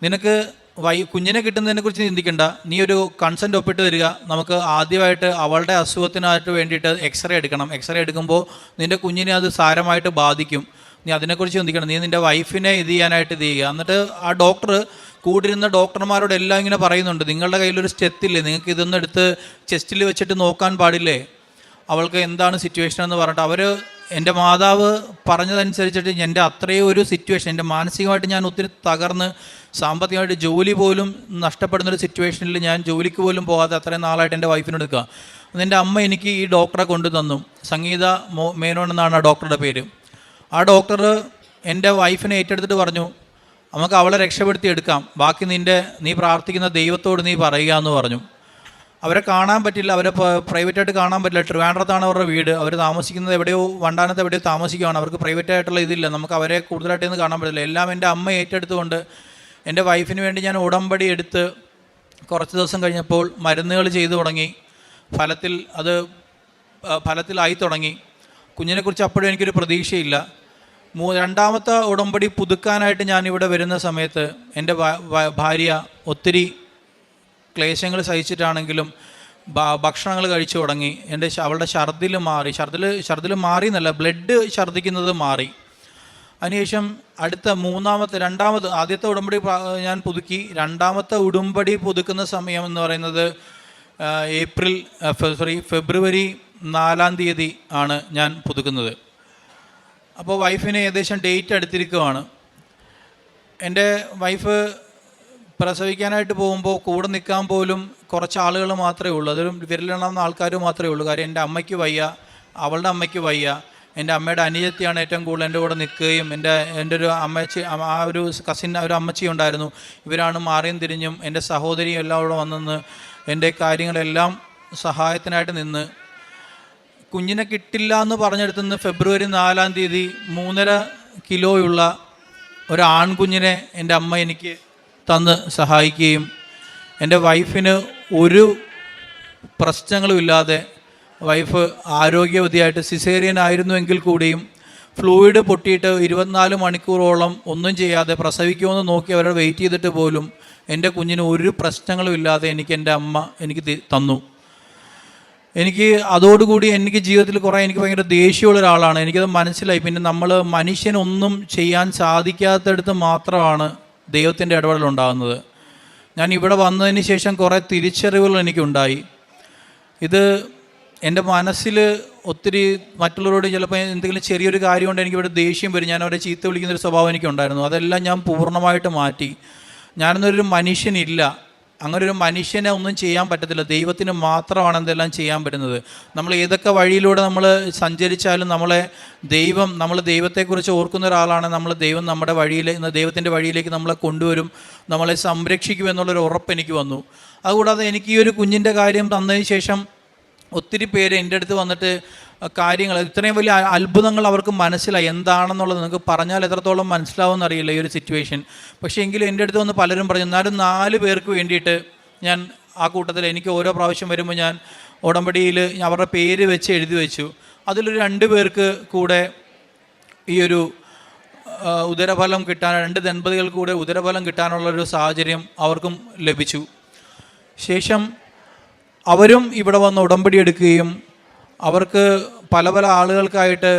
നിനക്ക് വൈ കുഞ്ഞിനെ കിട്ടുന്നതിനെക്കുറിച്ച് ചിന്തിക്കണ്ട. നീ ഒരു കൺസെന്റ് ഒപ്പിട്ട് തരിക നമുക്ക് ആദ്യമായിട്ട് അവളുടെ അസുഖത്തിനായിട്ട് വേണ്ടിയിട്ട് എക്സ്റേ എടുക്കണം. എക്സ്റേ എടുക്കുമ്പോൾ നിന്റെ കുഞ്ഞിനെ അത് സാരമായിട്ട് ബാധിക്കും. നീ അതിനെക്കുറിച്ച് ചിന്തിക്കണം. നീ നിന്റെ വൈഫിനെ ഇത് ചെയ്യാനായിട്ട് ഇത് ചെയ്യുക. എന്നിട്ട് ആ ഡോക്ടർ കൂടിരുന്ന ഡോക്ടർമാരോട് എല്ലാം ഇങ്ങനെ പറയുന്നുണ്ട്. നിങ്ങളുടെ കയ്യിലൊരു സ്റ്റെത്തില്ലേ നിങ്ങൾക്ക് ഇതൊന്നും എടുത്ത് ചെസ്റ്റിൽ വെച്ചിട്ട് നോക്കാൻ പാടില്ലേ? അവൾക്ക് എന്താണ് സിറ്റുവേഷൻ എന്ന് പറഞ്ഞിട്ട് അവർ എന്റെ മാതാവ് പറഞ്ഞതനുസരിച്ചിട്ട് എന്റെ അത്രയും ഒരു സിറ്റുവേഷൻ എന്റെ മാനസികമായിട്ട് ഞാൻ ഒത്തിരി തകർന്ന് സാമ്പത്തികമായിട്ട് ജോലി പോലും നഷ്ടപ്പെടുന്ന ഒരു സിറ്റുവേഷനിൽ ഞാൻ ജോലിക്ക് പോലും പോകാതെ അത്രയും നാളായിട്ട് എന്റെ വൈഫിന് എടുക്കുക. എന്റെ അമ്മ എനിക്ക് ഈ ഡോക്ടറെ കൊണ്ടു തന്നു. സംഗീത മേനോൻ എന്നാണ് ആ ഡോക്ടറുടെ പേര്. ആ ഡോക്ടർ എന്റെ വൈഫിനെ ഏറ്റെടുത്തിട്ട് പറഞ്ഞു നമുക്ക് അവളെ രക്ഷപ്പെടുത്തി എടുക്കാം. ബാക്കി നിന്റെ നീ പ്രാർത്ഥിക്കുന്ന ദൈവത്തോട് നീ പറയുക എന്ന് പറഞ്ഞു. അവരെ കാണാൻ പറ്റില്ല അവരെ പ്രൈവറ്റായിട്ട് കാണാൻ പറ്റില്ല. ട്രിവാൻഡ്രത്താണ് അവരുടെ വീട്. അവർ താമസിക്കുന്നത് എവിടെയോ വണ്ടാനത്ത് എവിടെയോ താമസിക്കുകയാണ് അവർക്ക് പ്രൈവറ്റ് ആയിട്ടുള്ള ഇതില്ല. നമുക്ക് അവരെ കൂടുതലായിട്ടൊന്നും കാണാൻ പറ്റില്ല. എല്ലാം എന്റെ അമ്മ ഏറ്റെടുത്തുകൊണ്ട് എന്റെ വൈഫിന് വേണ്ടി ഞാൻ ഉടമ്പടി എടുത്ത് കുറച്ച് ദിവസം കഴിഞ്ഞപ്പോൾ മരുന്നുകൾ ചെയ്തു തുടങ്ങി. ഫലത്തിൽ അത് ഫലത്തിലായി തുടങ്ങി. കുഞ്ഞിനെക്കുറിച്ച് അപ്പോഴും എനിക്കൊരു പ്രതീക്ഷയില്ല. രണ്ടാമത്തെ ഉടമ്പടി പുതുക്കാനായിട്ട് ഞാൻ ഇവിടെ വരുന്ന സമയത്ത് എന്റെ ഭാര്യ ഒത്തിരി ക്ലേശങ്ങൾ സഹിച്ചിട്ടാണെങ്കിലും ഭക്ഷണങ്ങൾ കഴിച്ചു തുടങ്ങി. എന്റെ അവളുടെ ഛർദിൽ മാറി. ഛർദിൽ ഛർദിൽ മാറി എന്നല്ല ബ്ലഡ് ഛർദിക്കുന്നത് മാറി. അതിനുശേഷം അടുത്ത മൂന്നാമത്തെ രണ്ടാമത് ആദ്യത്തെ ഉടമ്പടി ഞാൻ പുതുക്കി. രണ്ടാമത്തെ ഉടമ്പടി പുതുക്കുന്ന സമയം എന്ന് പറയുന്നത് ഏപ്രിൽ സോറി ഫെബ്രുവരി നാലാം തീയതി ആണ് ഞാൻ പുതുക്കുന്നത്. അപ്പോൾ വൈഫിന് ഏകദേശം ഡേറ്റ് അടുത്തിരിക്കുവാണ് എന്റെ വൈഫ് പ്രസവിക്കാനായിട്ട് പോകുമ്പോൾ കൂടെ നിൽക്കാൻ പോലും കുറച്ച് ആളുകൾ മാത്രമേ ഉള്ളൂ. അതൊരു വിരലെണ്ണാവുന്ന ആൾക്കാർ മാത്രമേ ഉള്ളൂ. കാര്യം എന്റെ അമ്മയ്ക്ക് വയ്യ അവളുടെ അമ്മയ്ക്ക് വയ്യ. എന്റെ അമ്മയുടെ അനിയത്തിയാണ് ഏറ്റവും കൂടുതൽ എന്റെ കൂടെ നിൽക്കുകയും എന്റെ എന്റെ ഒരു അമ്മച്ചി ആ ഒരു കസിൻ ഒരു അമ്മച്ചി ഉണ്ടായിരുന്നു. ഇവരാണ് മാറിയും തിരിഞ്ഞും എന്റെ സഹോദരിയും എല്ലാം കൂടെ വന്നെന്ന് എന്റെ കാര്യങ്ങളെല്ലാം സഹായത്തിനായിട്ട് നിന്ന് കുഞ്ഞിനെ കിട്ടില്ല എന്ന് പറഞ്ഞെടുത്തുനിന്ന് ഫെബ്രുവരി നാലാം തീയതി മൂന്നര കിലോയുള്ള ഒരു ആൺകുഞ്ഞിനെ എന്റെ അമ്മ എനിക്ക് തന്ന് സഹായിക്കുകയും എന്റെ വൈഫിന് ഒരു പ്രശ്നങ്ങളുമില്ലാതെ വൈഫ് ആരോഗ്യവതിയായിട്ട് സിസേറിയൻ ആയിരുന്നുവെങ്കിൽ കൂടിയും ഫ്ലൂയിഡ് പൊട്ടിയിട്ട് ഇരുപത്തിനാല് മണിക്കൂറോളം ഒന്നും ചെയ്യാതെ പ്രസവിക്കുമെന്ന് നോക്കി അവരെ വെയിറ്റ് ചെയ്തിട്ട് പോലും എന്റെ കുഞ്ഞിന് ഒരു പ്രശ്നങ്ങളും ഇല്ലാതെ എനിക്ക് എന്റെ അമ്മ എനിക്ക് തന്നു. എനിക്ക് അതോടുകൂടി എനിക്ക് ജീവിതത്തിൽ കുറേ എനിക്ക് ഭയങ്കര ദേഷ്യമുള്ള ഒരാളാണ്. എനിക്കത് മനസ്സിലായി. പിന്നെ നമ്മൾ മനുഷ്യനൊന്നും ചെയ്യാൻ സാധിക്കാത്തടത്ത് മാത്രമാണ് ദൈവത്തിന്റെ ഇടപെടൽ ഉണ്ടാകുന്നത്. ഞാൻ ഇവിടെ വന്നതിന് ശേഷം കുറേ തിരിച്ചറിവുകൾ എനിക്കുണ്ടായി. ഇത് എന്റെ മനസ്സിൽ ഒത്തിരി മറ്റുള്ളവരോട് ചിലപ്പോൾ എന്തെങ്കിലും ചെറിയൊരു കാര്യം കൊണ്ട് എനിക്കിവിടെ ദേഷ്യം വരും. ഞാൻ അവരെ ചീത്ത വിളിക്കുന്നൊരു സ്വഭാവം എനിക്കുണ്ടായിരുന്നു. അതെല്ലാം ഞാൻ പൂർണമായിട്ട് മാറ്റി. ഞാനെന്നൊരു മനുഷ്യനില്ല. അങ്ങനെ ഒരു മനുഷ്യനെ ഒന്നും ചെയ്യാൻ പറ്റത്തില്ല. ദൈവത്തിന് മാത്രമാണ് എന്തെല്ലാം ചെയ്യാൻ പറ്റുന്നത്. നമ്മൾ ഏതൊക്കെ വഴിയിലൂടെ നമ്മൾ സഞ്ചരിച്ചാലും നമ്മളെ ദൈവം നമ്മൾ ദൈവത്തെക്കുറിച്ച് ഓർക്കുന്ന ഒരാളാണ്. നമ്മൾ ദൈവം നമ്മുടെ വഴിയിൽ ദൈവത്തിന്റെ വഴിയിലേക്ക് നമ്മളെ കൊണ്ടുവരും. നമ്മളെ സംരക്ഷിക്കും എന്നുള്ളൊരു ഉറപ്പ് എനിക്ക് വന്നു. അതുകൂടാതെ എനിക്ക് ഈ ഒരു കുഞ്ഞിന്റെ കാര്യം തന്നതിന് ശേഷം ഒത്തിരി പേര് എന്റെ അടുത്ത് വന്നിട്ട് കാര്യങ്ങൾ ഇത്രയും വലിയ അത്ഭുതങ്ങൾ അവർക്ക് മനസ്സിലായി. എന്താണെന്നുള്ളത് നിങ്ങൾക്ക് പറഞ്ഞാൽ എത്രത്തോളം മനസ്സിലാവുമെന്ന് അറിയില്ല ഈ ഒരു സിറ്റുവേഷൻ പക്ഷേ എങ്കിലും എന്റെ അടുത്ത് വന്ന് പലരും പറഞ്ഞു എന്നാലും നാല് പേർക്ക് വേണ്ടിയിട്ട് ഞാൻ ആ കൂട്ടത്തിൽ എനിക്ക് ഓരോ പ്രാവശ്യം വരുമ്പോൾ ഞാൻ ഉടമ്പടിയിൽ അവരുടെ പേര് വെച്ച് എഴുതി വെച്ചു. അതിലൊരു രണ്ട് പേർക്ക് കൂടെ ഈ ഒരു ഉദരഫലം കിട്ടാൻ രണ്ട് ദമ്പതികൾക്ക് കൂടെ ഉദരഫലം കിട്ടാനുള്ളൊരു സാഹചര്യം അവർക്കും ലഭിച്ചു. ശേഷം അവരും ഇവിടെ വന്ന് ഉടമ്പടി എടുക്കുകയും അവർക്ക് പല പല ആളുകൾക്കായിട്ട്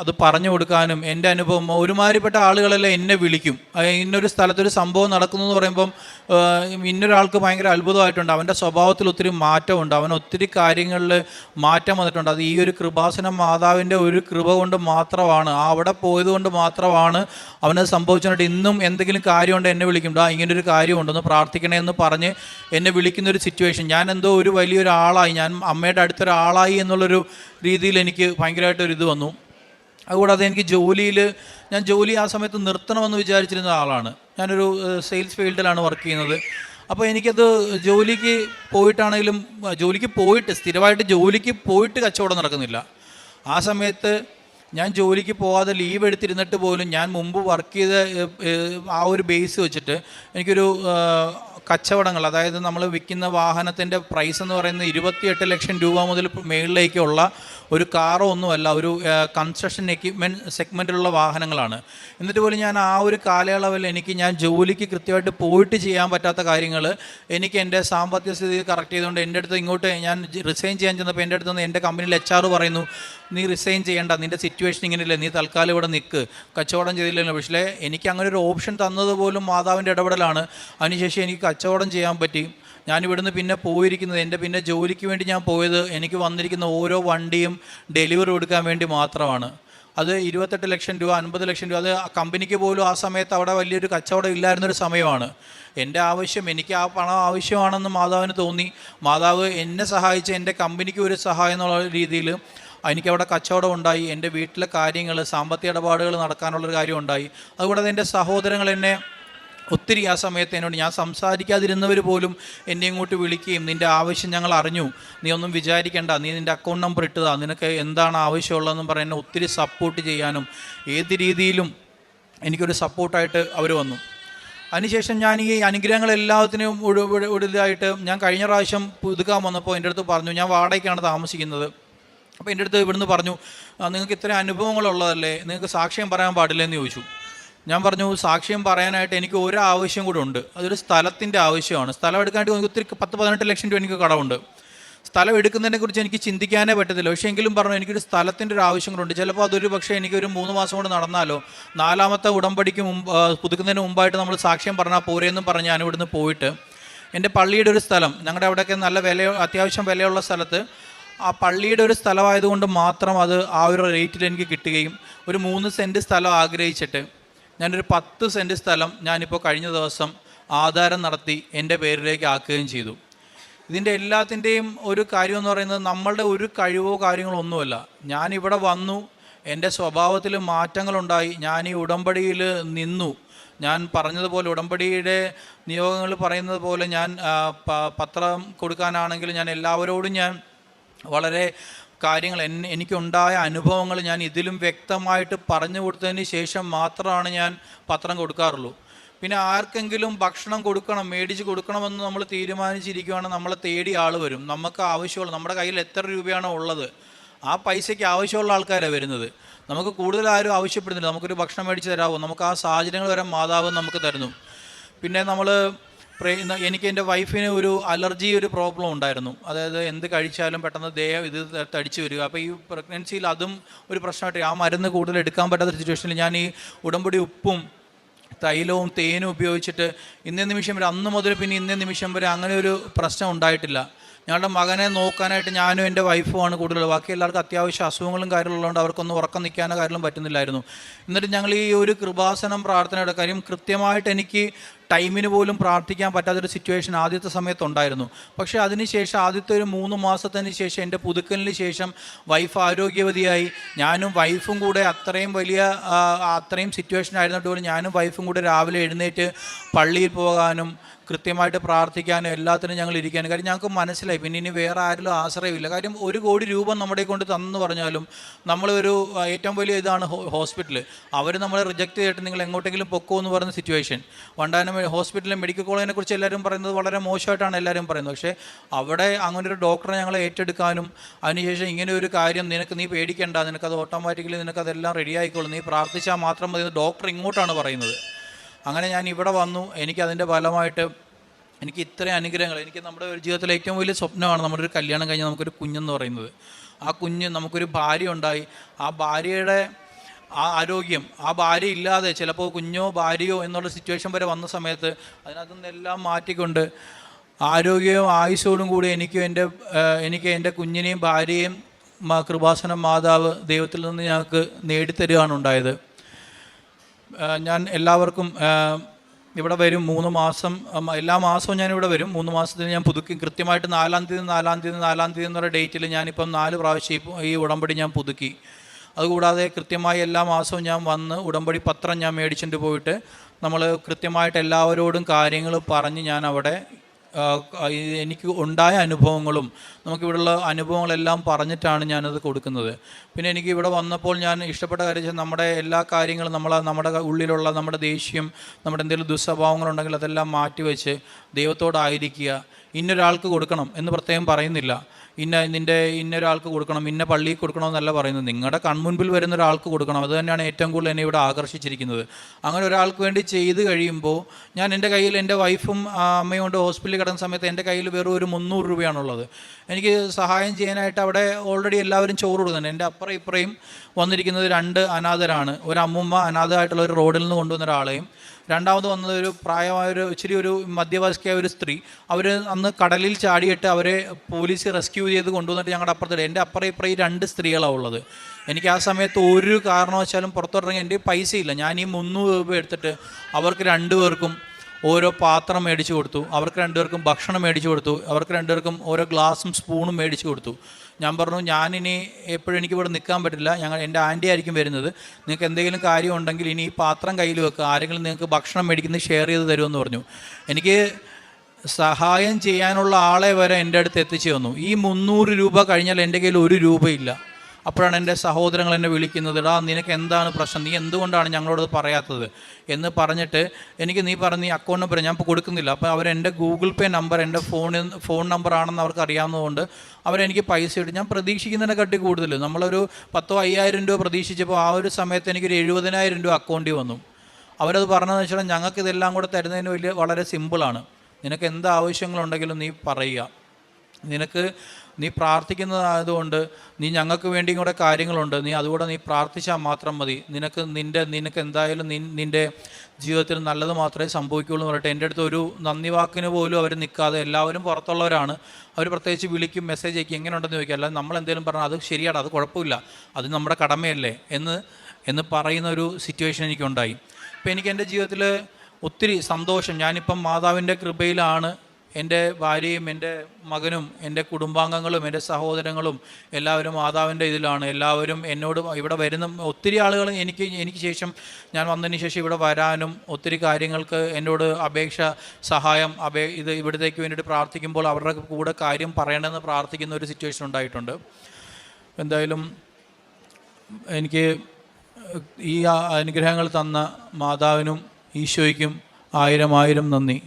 അത് പറഞ്ഞു കൊടുക്കാനും എന്റെ അനുഭവം ഒരുമാതിരിപ്പെട്ട ആളുകളെല്ലാം എന്നെ വിളിക്കും. ഇന്നൊരു സ്ഥലത്തൊരു സംഭവം നടക്കുന്നു എന്ന് പറയുമ്പം ഇന്നൊരാൾക്ക് ഭയങ്കര അത്ഭുതമായിട്ടുണ്ട്. അവന്റെ സ്വഭാവത്തിൽ ഒത്തിരി മാറ്റമുണ്ട്. അവൻ ഒത്തിരി കാര്യങ്ങളിൽ മാറ്റം വന്നിട്ടുണ്ട്. അത് ഈ ഒരു കൃപാസന മാതാവിന്റെ ഒരു കൃപ കൊണ്ട് മാത്രമാണ്. ആ അവിടെ പോയത് കൊണ്ട് മാത്രമാണ് അവനത് സംഭവിച്ചിട്ട് ഇന്നും എന്തെങ്കിലും കാര്യമുണ്ട് എന്നെ വിളിക്കും. ആ ഇങ്ങനെ ഒരു കാര്യമുണ്ടെന്ന് പ്രാർത്ഥിക്കണേ എന്ന് പറഞ്ഞ് എന്നെ വിളിക്കുന്ന ഒരു സിറ്റുവേഷൻ ഞാൻ എന്തോ ഒരു വലിയൊരാളായി. ഞാൻ അമ്മയുടെ അടുത്തൊരാളായി എന്നുള്ളൊരു രീതിയിൽ എനിക്ക് ഭയങ്കരമായിട്ട് ഒരു ഇത് വന്നു. അതുകൂടാതെ എനിക്ക് ജോലിയിൽ ഞാൻ ജോലി ആ സമയത്ത് നിർത്തണമെന്ന് വിചാരിച്ചിരുന്ന ആളാണ്. ഞാനൊരു സെയിൽസ് ഫീൽഡിലാണ് വർക്ക് ചെയ്യുന്നത്. അപ്പോൾ എനിക്കത് ജോലിക്ക് പോയിട്ടാണെങ്കിലും ജോലിക്ക് പോയിട്ട് സ്ഥിരമായിട്ട് ജോലിക്ക് പോയിട്ട് കച്ചവടം നടക്കുന്നില്ല. ആ സമയത്ത് ഞാൻ ജോലിക്ക് പോകാതെ ലീവ് എടുത്തിരുന്നിട്ട് പോലും ഞാൻ മുമ്പ് വർക്ക് ചെയ്ത ആ ഒരു ബേസ് വെച്ചിട്ട് എനിക്കൊരു കച്ചവടങ്ങൾ അതായത് നമ്മൾ വിൽക്കുന്ന വാഹനത്തിന്റെ പ്രൈസ് എന്ന് പറയുന്നത് ഇരുപത്തിയെട്ട് ലക്ഷം രൂപ മുതൽ മേളിലേക്കുള്ള ഒരു കാറോ ഒന്നുമല്ല ഒരു കൺസ്ട്രക്ഷൻ എക്യുപ്മെന്റ് സെഗ്മെന്റിലുള്ള വാഹനങ്ങളാണ്. എന്നിട്ട് പോലും ഞാൻ ആ ഒരു കാലയളവിൽ എനിക്ക് ഞാൻ ജോലിക്ക് കൃത്യമായിട്ട് പോയിട്ട് ചെയ്യാൻ പറ്റാത്ത കാര്യങ്ങൾ എനിക്ക് എന്റെ സാമ്പത്തിക സ്ഥിതി കറക്റ്റ് ചെയ്തുകൊണ്ട് എന്റെ അടുത്ത് ഇങ്ങോട്ട് ഞാൻ റിസൈൻ ചെയ്യാൻ ചെന്നപ്പോൾ എന്റെ അടുത്ത് നിന്ന് എന്റെ കമ്പനിയിൽ എച്ച് ആർ പറയുന്നു നീ റിസൈൻ ചെയ്യേണ്ട നിന്റെ സിറ്റുവേഷൻ ഇങ്ങനെയല്ലേ നീ തൽക്കാലം ഇവിടെ നിൽക്ക് കച്ചവടം ചെയ്തില്ലല്ലോ. പക്ഷേ എനിക്ക് അങ്ങനെ ഒരു ഓപ്ഷൻ തന്നത് പോലും മാതാവിന്റെ ഇടപെടലാണ്. അതിനുശേഷം എനിക്ക് കച്ചവടം ചെയ്യാൻ പറ്റി. ഞാൻ ഇവിടുന്ന് പിന്നെ പോയിരിക്കുന്നത് എന്റെ പിന്നെ ജോലിക്ക് വേണ്ടി ഞാൻ പോയത് എനിക്ക് വന്നിരിക്കുന്ന ഓരോ വണ്ടിയും ഡെലിവറി കൊടുക്കാൻ വേണ്ടി മാത്രമാണ്. അത് ഇരുപത്തെട്ട് ലക്ഷം രൂപ അൻപത് ലക്ഷം രൂപ അത് കമ്പനിക്ക് പോലും ആ സമയത്ത് അവിടെ വലിയൊരു കച്ചവടം ഇല്ലായിരുന്നൊരു സമയമാണ്. എന്റെ ആവശ്യം എനിക്ക് ആ പണം ആവശ്യമാണെന്ന് മാതാവിന് തോന്നി. മാതാവ് എന്നെ സഹായിച്ച് എന്റെ കമ്പനിക്ക് ഒരു സഹായം എന്നുള്ള രീതിയിൽ എനിക്കവിടെ കച്ചവടം ഉണ്ടായി. എന്റെ വീട്ടിലെ കാര്യങ്ങൾ സാമ്പത്തിക ഇടപാടുകൾ നടക്കാനുള്ളൊരു കാര്യം ഉണ്ടായി. അതുകൂടാതെ എന്റെ സഹോദരങ്ങൾ എന്നെ ഒത്തിരി ആ സമയത്ത് എന്നോട് ഞാൻ സംസാരിക്കാതിരുന്നവർ പോലും എന്നെ ഇങ്ങോട്ട് വിളിക്കുകയും നിന്റെ ആവശ്യം ഞങ്ങൾ അറിഞ്ഞു. നീ ഒന്നും വിചാരിക്കേണ്ട. നീ നിന്റെ അക്കൗണ്ട് നമ്പർ ഇട്ടതാ. നിനക്ക് എന്താണ് ആവശ്യമുള്ളതെന്നും പറഞ്ഞ് ഒത്തിരി സപ്പോർട്ട് ചെയ്യാനും ഏത് രീതിയിലും എനിക്കൊരു സപ്പോർട്ടായിട്ട് അവർ വന്നു. അതിനുശേഷം ഞാൻ ഈ അനുഗ്രഹങ്ങൾ എല്ലാത്തിനും ഒടുതായിട്ട് ഞാൻ കഴിഞ്ഞ പ്രാവശ്യം പുതുക്കാൻ വന്നപ്പോൾ എന്റെ അടുത്ത് പറഞ്ഞു ഞാൻ വാടകയ്ക്കാണ് താമസിക്കുന്നത്. അപ്പോൾ എന്റെ അടുത്ത് ഇവിടുന്ന് പറഞ്ഞു "ആ, നിങ്ങൾക്ക് ഇത്രയും അനുഭവങ്ങളുള്ളതല്ലേ? നിങ്ങൾക്ക് സാക്ഷ്യം പറയാൻ പാടില്ലെന്ന് ചോദിച്ചു. ഞാൻ പറഞ്ഞു സാക്ഷ്യം പറയാനായിട്ട് എനിക്ക് ഒരു ആവശ്യം കൂടെ ഉണ്ട്. അതൊരു സ്ഥലത്തിന്റെ ആവശ്യമാണ്. സ്ഥലം എടുക്കാനായിട്ട് എനിക്ക് ഒത്തിരി പത്ത് പതിനെട്ട് ലക്ഷം രൂപ എനിക്ക് കടമുണ്ട്. സ്ഥലം എടുക്കുന്നതിനെ കുറിച്ച് എനിക്ക് ചിന്തിക്കാനേ പറ്റത്തില്ല. പക്ഷേ എങ്കിലും പറഞ്ഞു എനിക്കൊരു സ്ഥലത്തിന്റെ ഒരു ആവശ്യം കൂടെ ഉണ്ട്. ചിലപ്പോൾ അതൊരു പക്ഷേ എനിക്കൊരു മൂന്ന് മാസം കൊണ്ട് നടന്നാലോ നാലാമത്തെ ഉടമ്പടിക്ക് മുമ്പ് പുതുക്കുന്നതിന് മുമ്പായിട്ട് നമ്മൾ സാക്ഷ്യം പറഞ്ഞാൽ പോരെയെന്നും പറഞ്ഞ് ഞാൻ ഇവിടുന്ന് പോയിട്ട് എന്റെ പള്ളിയുടെ ഒരു സ്ഥലം ഞങ്ങളുടെ അവിടെയൊക്കെ നല്ല വില അത്യാവശ്യം വിലയുള്ള സ്ഥലത്ത് ആ പള്ളിയുടെ ഒരു സ്ഥലമായതുകൊണ്ട് മാത്രം അത് ആ ഒരു റേറ്റിൽ എനിക്ക് കിട്ടുകയും ഒരു മൂന്ന് സെന്റ് സ്ഥലം ആഗ്രഹിച്ചിട്ട് ഞാനൊരു പത്ത് സെന്റ് സ്ഥലം ഞാനിപ്പോൾ കഴിഞ്ഞ ദിവസം ആധാരം നടത്തി എന്റെ പേരിലേക്ക് ആക്കുകയും ചെയ്തു. ഇതിന്റെ എല്ലാത്തിന്റെയും ഒരു കാര്യം എന്ന് പറയുന്നത് നമ്മളുടെ ഒരു കഴിവോ കാര്യങ്ങളോ ഒന്നുമല്ല. ഞാനിവിടെ വന്നു എന്റെ സ്വഭാവത്തിൽ മാറ്റങ്ങളുണ്ടായി ഞാൻ ഈ ഉടമ്പടിയിൽ നിന്നു. ഞാൻ പറഞ്ഞതുപോലെ ഉടമ്പടിയുടെ നിയോഗങ്ങൾ പറയുന്നത് പോലെ ഞാൻ പത്രം കൊടുക്കാനാണെങ്കിൽ ഞാൻ എല്ലാവരോടും ഞാൻ വളരെ കാര്യങ്ങൾ എന്നെ എനിക്കുണ്ടായ അനുഭവങ്ങൾ ഞാൻ ഇതിലും വ്യക്തമായിട്ട് പറഞ്ഞു കൊടുത്തതിന് ശേഷം മാത്രമാണ് ഞാൻ പത്രം കൊടുക്കാറുള്ളൂ. പിന്നെ ആർക്കെങ്കിലും ഭക്ഷണം കൊടുക്കണം മേടിച്ച് കൊടുക്കണമെന്ന് നമ്മൾ തീരുമാനിച്ചിരിക്കുകയാണെങ്കിൽ നമ്മളെ തേടി ആൾ വരും. നമുക്ക് ആവശ്യമുള്ള നമ്മുടെ കയ്യിൽ എത്ര രൂപയാണോ ഉള്ളത് ആ പൈസയ്ക്ക് ആവശ്യമുള്ള ആൾക്കാരാണ് വരുന്നത്. നമുക്ക് കൂടുതൽ ആരും ആവശ്യപ്പെടുന്നില്ല. നമുക്കൊരു ഭക്ഷണം മേടിച്ച് തരാമോ നമുക്ക് ആ സാഹചര്യങ്ങൾ വരെ മാതാവ് നമുക്ക് തരുന്നു. പിന്നെ നമ്മൾ എനിക്ക് എന്റെ വൈഫിന് ഒരു അലർജി ഒരു പ്രോബ്ലം ഉണ്ടായിരുന്നു. അതായത് എന്ത് കഴിച്ചാലും പെട്ടെന്ന് ദേഹം ഇത് തടിച്ചു വരിക. അപ്പോൾ ഈ പ്രഗ്നൻസിയിൽ അതും ഒരു പ്രശ്നമായിട്ട് ആ മരുന്ന് കൂടുതൽ എടുക്കാൻ പറ്റാത്ത സിറ്റുവേഷനിൽ ഞാൻ ഈ ഉടമ്പടി ഉപ്പും തൈലവും തേനും ഉപയോഗിച്ചിട്ട് ഇന്നേ നിമിഷം വരെ അന്ന് മുതൽ പിന്നെ ഇന്നേ നിമിഷം വരെ അങ്ങനെ ഒരു പ്രശ്നം ഉണ്ടായിട്ടില്ല. ഞങ്ങളുടെ മകനെ നോക്കാനായിട്ട് ഞാനും എന്റെ വൈഫുമാണ് കൂടുതൽ. ബാക്കി എല്ലാവർക്കും അത്യാവശ്യം അസുഖങ്ങളും കാര്യങ്ങളുള്ളതുകൊണ്ട് അവർക്കൊന്നും ഉറക്കം നിൽക്കാനോ കാര്യങ്ങളും പറ്റുന്നില്ലായിരുന്നു. എന്നിട്ട് ഞങ്ങൾ ഈ ഒരു കൃപാസനം പ്രാർത്ഥനയുടെ കാര്യം കൃത്യമായിട്ട് എനിക്ക് ടൈമിന് പോലും പ്രാർത്ഥിക്കാൻ പറ്റാത്തൊരു സിറ്റുവേഷൻ ആദ്യത്തെ സമയത്തുണ്ടായിരുന്നു പക്ഷേ അതിനുശേഷം ആദ്യത്തെ ഒരു മൂന്ന് മാസത്തിന് ശേഷം എന്റെ പുതുക്കലിന് ശേഷം വൈഫ് ആരോഗ്യവതിയായി. ഞാനും വൈഫും കൂടെ അത്രയും വലിയ അത്രയും സിറ്റുവേഷൻ ആയിരുന്നിട്ട് പോലും ഞാനും വൈഫും കൂടെ രാവിലെ എഴുന്നേറ്റ് പള്ളിയിൽ പോകാനും കൃത്യമായിട്ട് പ്രാർത്ഥിക്കാനും എല്ലാത്തിനും ഞങ്ങൾ ഇരിക്കാനും. കാര്യം ഞങ്ങൾക്ക് മനസ്സിലായി. പിന്നെ ഇനി വേറെ ആരിലും ആശ്രയമില്ല. കാര്യം ഒരു കോടി രൂപ നമ്മുടെ കൊണ്ട് തന്നെന്ന് പറഞ്ഞാലും നമ്മളൊരു ഏറ്റവും വലിയ ഇതാണ് ഹോസ്പിറ്റൽ അവർ നമ്മളെ റിജക്റ്റ് ചെയ്തിട്ട് നിങ്ങൾ എങ്ങോട്ടെങ്കിലും പൊക്കോ എന്ന് പറയുന്ന സിറ്റുവേഷൻ വണ്ടാനം ഹോസ്പിറ്റലിലെ മെഡിക്കൽ കോളേജിനെ കുറിച്ച് എല്ലാവരും പറയുന്നത് വളരെ മോശമായിട്ടാണ് എല്ലാവരും പറയുന്നത്. പക്ഷേ അവിടെ അങ്ങനെ ഒരു ഡോക്ടറെ ഞങ്ങളെ ഏറ്റെടുക്കാനും അതിനുശേഷം ഇങ്ങനെ ഒരു കാര്യം നിനക്ക് നീ പേടിക്കേണ്ട നിനക്കത് ഓട്ടോമാറ്റിക്കലി നിനക്കതെല്ലാം റെഡി ആയിക്കോളും നീ പ്രാർത്ഥിച്ചാൽ മാത്രം മതി ഡോക്ടർ ഇങ്ങോട്ടാണ് പറയുന്നത്. അങ്ങനെ ഞാൻ ഇവിടെ വന്നു. എനിക്കതിന്റെ ഫലമായിട്ട് എനിക്ക് ഇത്രയും അനുഗ്രഹങ്ങൾ എനിക്ക് നമ്മുടെ ഒരു ജീവിതത്തിലെ ഏറ്റവും വലിയ സ്വപ്നമാണ് നമ്മുടെ ഒരു കല്യാണം കഴിഞ്ഞാൽ നമുക്കൊരു കുഞ്ഞെന്ന് പറയുന്നത്. ആ കുഞ്ഞ് നമുക്കൊരു ഭാര്യ ഉണ്ടായി. ആ ഭാര്യയുടെ ആ ആരോഗ്യം ആ ഭാര്യ ഇല്ലാതെ ചിലപ്പോൾ കുഞ്ഞോ ഭാര്യയോ എന്നുള്ള സിറ്റുവേഷൻ വരെ വന്ന സമയത്ത് അതിനകത്തു നിന്നെല്ലാം മാറ്റിക്കൊണ്ട് ആരോഗ്യവും ആയുസ്സോടും കൂടി എനിക്കും എന്റെ എനിക്ക് എന്റെ കുഞ്ഞിനെയും ഭാര്യയെയും കൃപാസനം മാതാവ് ദൈവത്തിൽ നിന്ന് ഞങ്ങൾക്ക് നേടിത്തരികയാണ് ഉണ്ടായത്. ഞാൻ എല്ലാവർക്കും ഇവിടെ വരും മൂന്ന് മാസം എല്ലാ മാസവും ഞാൻ ഇവിടെ വരും. മൂന്ന് മാസത്തിന് ഞാൻ പുതുക്കി കൃത്യമായിട്ട് നാലാം തീയതി നാലാം തീയതി നാലാം തീയതി എന്നുള്ള ഡേറ്റിൽ ഞാനിപ്പം നാല് പ്രാവശ്യം ഈ ഉടമ്പടി ഞാൻ പുതുക്കി. അതുകൂടാതെ കൃത്യമായി എല്ലാ മാസവും ഞാൻ വന്ന് ഉടമ്പടി പത്രം ഞാൻ മേടിച്ചിട്ട് പോയിട്ട് നമ്മൾ കൃത്യമായിട്ട് എല്ലാവരോടും കാര്യങ്ങൾ പറഞ്ഞ് ഞാൻ അവിടെ എനിക്ക് ഉണ്ടായ അനുഭവങ്ങളും നമുക്കിവിടെയുള്ള അനുഭവങ്ങളെല്ലാം പറഞ്ഞിട്ടാണ് ഞാനത് കൊടുക്കുന്നത്. പിന്നെ എനിക്ക് ഇവിടെ വന്നപ്പോൾ ഞാൻ ഇഷ്ടപ്പെട്ട കാര്യം നമ്മുടെ എല്ലാ കാര്യങ്ങളും നമ്മൾ നമ്മുടെ ഉള്ളിലുള്ള നമ്മുടെ ദേഷ്യം നമ്മുടെ എന്തെങ്കിലും ദുസ്വഭാവങ്ങളുണ്ടെങ്കിൽ അതെല്ലാം മാറ്റിവെച്ച് ദൈവത്തോടായിരിക്കുക ഇന്നൊരാൾക്ക് കൊടുക്കണം എന്ന് പ്രത്യേകം പറയുന്നില്ല. ഇന്ന നിന്റെ ഇന്ന ഒരാൾക്ക് കൊടുക്കണം ഇന്ന പള്ളിയിൽ കൊടുക്കണമെന്നല്ല പറയുന്നത്. നിങ്ങളുടെ കൺമുൻപിൽ വരുന്ന ഒരാൾക്ക് കൊടുക്കണം. അത് തന്നെയാണ് ഏറ്റവും കൂടുതൽ എന്നെ ഇവിടെ ആകർഷിച്ചിരിക്കുന്നത്. അങ്ങനെ ഒരാൾക്ക് വേണ്ടി ചെയ്ത് കഴിയുമ്പോൾ ഞാൻ എന്റെ കയ്യിൽ എന്റെ വൈഫും അമ്മയും കൊണ്ട് ഹോസ്പിറ്റലിൽ കിടന്ന സമയത്ത് എന്റെ കയ്യിൽ വെറും ഒരു മുന്നൂറ് രൂപയാണുള്ളത്. എനിക്ക് സഹായം ചെയ്യാനായിട്ട് അവിടെ ഓൾറെഡി എല്ലാവരും ചോറ് കൊടുക്കുന്നുണ്ട്. എന്റെ അപ്പുറം ഇപ്പുറയും വന്നിരിക്കുന്നത് രണ്ട് അനാഥരാണ്. ഒരു അമ്മുമ്മ അനാഥമായിട്ടുള്ള ഒരു റോഡിൽ നിന്ന് കൊണ്ടുവന്ന ഒരാളെയും രണ്ടാമത് വന്നത് ഒരു പ്രായമായ ഒരു ഇച്ചിരി ഒരു മധ്യവയസ്കയായ ഒരു സ്ത്രീ. അവർ അന്ന് കടലിൽ ചാടിയിട്ട് അവരെ പോലീസ് റെസ്ക്യൂ ചെയ്ത് കൊണ്ടുവന്നിട്ട് ഞങ്ങളുടെ അപ്പുറത്തെ എന്റെ അപ്പുറം ഇപ്പുറം ഈ രണ്ട് സ്ത്രീകളാണ് ഉള്ളത്. എനിക്ക് ആ സമയത്ത് ഒരു കാരണവശാലും പുറത്തോട്ടിറങ്ങി എന്റെ പൈസയില്ല. ഞാൻ ഈ മുന്നൂറ് രൂപ എടുത്തിട്ട് അവർക്ക് രണ്ടുപേർക്കും ഓരോ പാത്രം മേടിച്ചു കൊടുത്തു. അവർക്ക് രണ്ടുപേർക്കും ഭക്ഷണം മേടിച്ചു കൊടുത്തു. അവർക്ക് രണ്ടുപേർക്കും ഓരോ ഗ്ലാസും സ്പൂണും മേടിച്ചു കൊടുത്തു. ഞാൻ പറഞ്ഞു ഞാനിനി എപ്പോഴും എനിക്ക് ഇവിടെ നിൽക്കാൻ പറ്റില്ല. ഞങ്ങൾ എന്റെ ആന്റി ആയിരിക്കും വരുന്നത്. നിങ്ങൾക്ക് എന്തെങ്കിലും കാര്യം ഉണ്ടെങ്കിൽ ഇനി ഈ പാത്രം കയ്യിൽ വെക്കുക ആരെങ്കിലും നിങ്ങൾക്ക് ഭക്ഷണം മേടിക്കുന്നത് ഷെയർ ചെയ്ത് തരുമെന്ന് പറഞ്ഞു. എനിക്ക് സഹായം ചെയ്യാനുള്ള ആളെ വരെ എന്റെ അടുത്ത് എത്തിച്ചു തന്നു. ഈ മുന്നൂറ് രൂപ കഴിഞ്ഞാൽ എന്റെ കയ്യിൽ ഒരു രൂപയില്ല. അപ്പോഴാണ് എന്റെ സഹോദരങ്ങൾ എന്നെ വിളിക്കുന്നത് എടാ നിനക്ക് എന്താണ് പ്രശ്നം? നീ എന്തുകൊണ്ടാണ് ഞങ്ങളോട് പറയാത്തത്? എന്ന് പറഞ്ഞിട്ട് എനിക്ക് നീ പറഞ്ഞ നീ അക്കൗണ്ട് നമ്പർ ഞാൻ ഇപ്പോൾ കൊടുക്കുന്നില്ല. അപ്പോൾ അവർ എന്റെ ഗൂഗിൾ പേ നമ്പർ എന്റെ ഫോണിൽ ഫോൺ നമ്പർ ആണെന്ന് അവർക്ക് അറിയാവുന്നതുകൊണ്ട് അവരെനിക്ക് പൈസ ഇട്ട് ഞാൻ പ്രതീക്ഷിക്കുന്നതിനെ കട്ടി കൂടുതൽ. നമ്മളൊരു പത്തോ അയ്യായിരം രൂപ പ്രതീക്ഷിച്ചപ്പോൾ ആ ഒരു സമയത്ത് എനിക്കൊരു എഴുപതിനായിരം രൂപ അക്കൗണ്ടിൽ വന്നു. അവരത് പറഞ്ഞതെന്ന് വെച്ചാൽ ഞങ്ങൾക്ക് ഇതെല്ലാം കൂടെ തരുന്നതിന് വലിയ വളരെ സിമ്പിളാണ് നിനക്ക് എന്ത് ആവശ്യങ്ങളുണ്ടെങ്കിലും നീ പറയുക. നിനക്ക് നീ പ്രാർത്ഥിക്കുന്നതായതുകൊണ്ട് നീ ഞങ്ങൾക്ക് വേണ്ടിയും കൂടെ കാര്യങ്ങളുണ്ട്. നീ അതുകൂടെ നീ പ്രാർത്ഥിച്ചാൽ മാത്രം മതി. നിനക്ക് നിന്റെ നിനക്ക് എന്തായാലും നിന്റെ ജീവിതത്തിൽ നല്ലത് മാത്രമേ സംഭവിക്കുകയുള്ളൂ എന്ന് പറഞ്ഞിട്ട് എന്റെ അടുത്ത് ഒരു നന്ദി വാക്കിന് പോലും അവർ നിൽക്കാതെ എല്ലാവരും പുറത്തുള്ളവരാണ്. അവർ പ്രത്യേകിച്ച് വിളിക്കും മെസ്സേജ് അയക്കും എങ്ങനെ ഉണ്ടെന്ന് ചോദിക്കുക അല്ലാതെ നമ്മൾ എന്തെങ്കിലും പറഞ്ഞാൽ അത് ശരിയാണ് അത് കുഴപ്പമില്ല. അത് നമ്മുടെ കടമയല്ലേ എന്ന് എന്ന് പറയുന്ന ഒരു സിറ്റുവേഷൻ എനിക്കുണ്ടായി. അപ്പോൾ എനിക്ക് എന്റെ ജീവിതത്തിൽ ഒത്തിരി സന്തോഷം. ഞാനിപ്പം മാതാവിന്റെ കൃപയിലാണ് എന്റെ ഭാര്യയും എന്റെ മകനും എന്റെ കുടുംബാംഗങ്ങളും എന്റെ സഹോദരങ്ങളും എല്ലാവരും മാതാവിന്റെ ഇതിലാണ്. എല്ലാവരും എന്നോട് ഇവിടെ വരുന്ന ഒത്തിരി ആളുകൾ എനിക്ക് എനിക്ക് ശേഷം ഞാൻ വന്നതിന് ശേഷം ഇവിടെ വരാനും ഒത്തിരി കാര്യങ്ങൾക്ക് എന്നോട് അപേക്ഷ സഹായം അപേ ഇത് ഇവിടത്തേക്ക് വേണ്ടിയിട്ട് പ്രാർത്ഥിക്കുമ്പോൾ അവരുടെ കൂടെ കാര്യം പറയണമെന്ന് പ്രാർത്ഥിക്കുന്ന ഒരു സിറ്റുവേഷൻ ഉണ്ടായിട്ടുണ്ട്. എന്തായാലും എനിക്ക് ഈ അനുഗ്രഹങ്ങൾ തന്ന മാതാവിനും ഈശോയ്ക്കും ആയിരം ആയിരം നന്ദി.